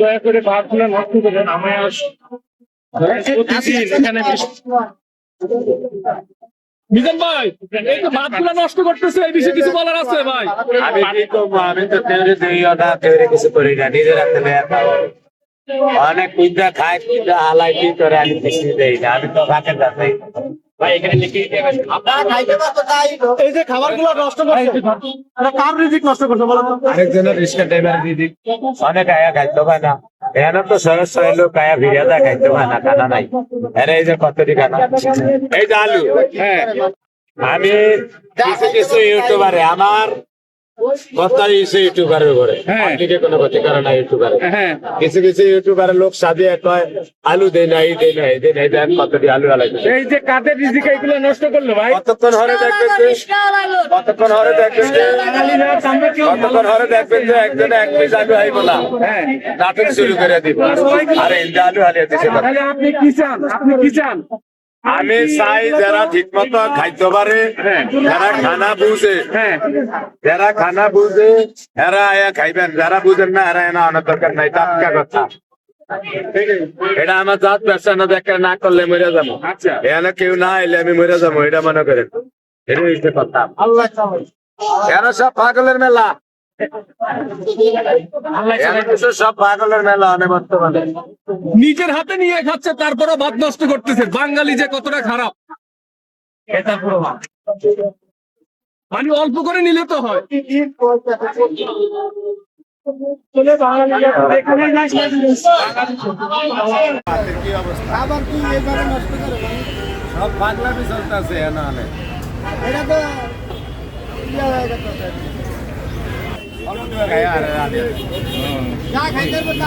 দয়া করে নষ্ট করেন আমায় আস। প্রতিদিন এখানে মিজান ভাই, এই তো নষ্ট করতেছে, এই বিষয়ে কিছু বলার আছে ভাই? আমি করব? আমি তো তৈরি দিইও না তৈরি কিছু করি না, নিজের হাতে নেয়া অনেক কুইদা খায় কুইদা হালাই, কি করে আমি কিছু দেই না, আমি তো ভাতে যাচ্ছি ভাই এখানে লিখে দিতে হবে। এই যে খাবারগুলো নষ্ট করছে। এটা কার রিজিক নষ্ট করছে বলো তো? আরেকজনের রিক্সা ড্রাইভার দিদি অনেক আয়া খাইতে পায় না। এখানে তো সরস সরল লোক আয়া দা খাইতে পায় না খানা নাই। আরে এই যে কতটি খানা? এই যে আলু। হ্যাঁ। আমি কিছু কিছু ইউটিউবারে আমার ইউটিউবারের হ্যাঁ। কোনো ক্ষতি করে না ইউটিউবারে হ্যাঁ। কিছু কিছু ইউটিউবারের লোক সাজিয়ে কয় আলু দেয় না এই দেয় না এই দেয় না এই দেন আলু আলাইছে এই যে কাদের রিজিক এগুলো নষ্ট করল ভাই? কতক্ষণ হরে দেখবেন যে কতক্ষণ হরে দেখবেন যে কতক্ষণ হরে দেখবেন যে একজনে এক পিস আলু আইব না। হ্যাঁ। নাটক শুরু করে দিব। আরে আলু হারিয়ে দিছে আপনি কি চান? আপনি কি চান? আমি চাই যারা ঠিক মতো খাইতে পারে। যারা খানা বুঝে হ্যাঁ। যারা খানা বুঝে এরা আয়া খাইবেন। যারা বুঝেন না এরা এনা অনেক দরকার নাই টাটকা কথা। এটা আমার জাত ব্যবসা না দেখা না করলে মরে যাব। আচ্ছা। এখানে কেউ না এলে আমি মরে যাব এটা মনে করেন। এটা কথা। এরা সব পাগলের মেলা। নিজের হাতে নিয়ে খাচ্ছে তারপরও ভাত নষ্ট করতেছে। বাঙালি যে কতটা খারাপ। এটা পুরো মানে অল্প করে নিলে তো হয়। খাবার কি এবারে নষ্ট করে সব চলতেছে এনা এটা তো ইয়া হয়ে গেছে। যা খাইতে পারবে তা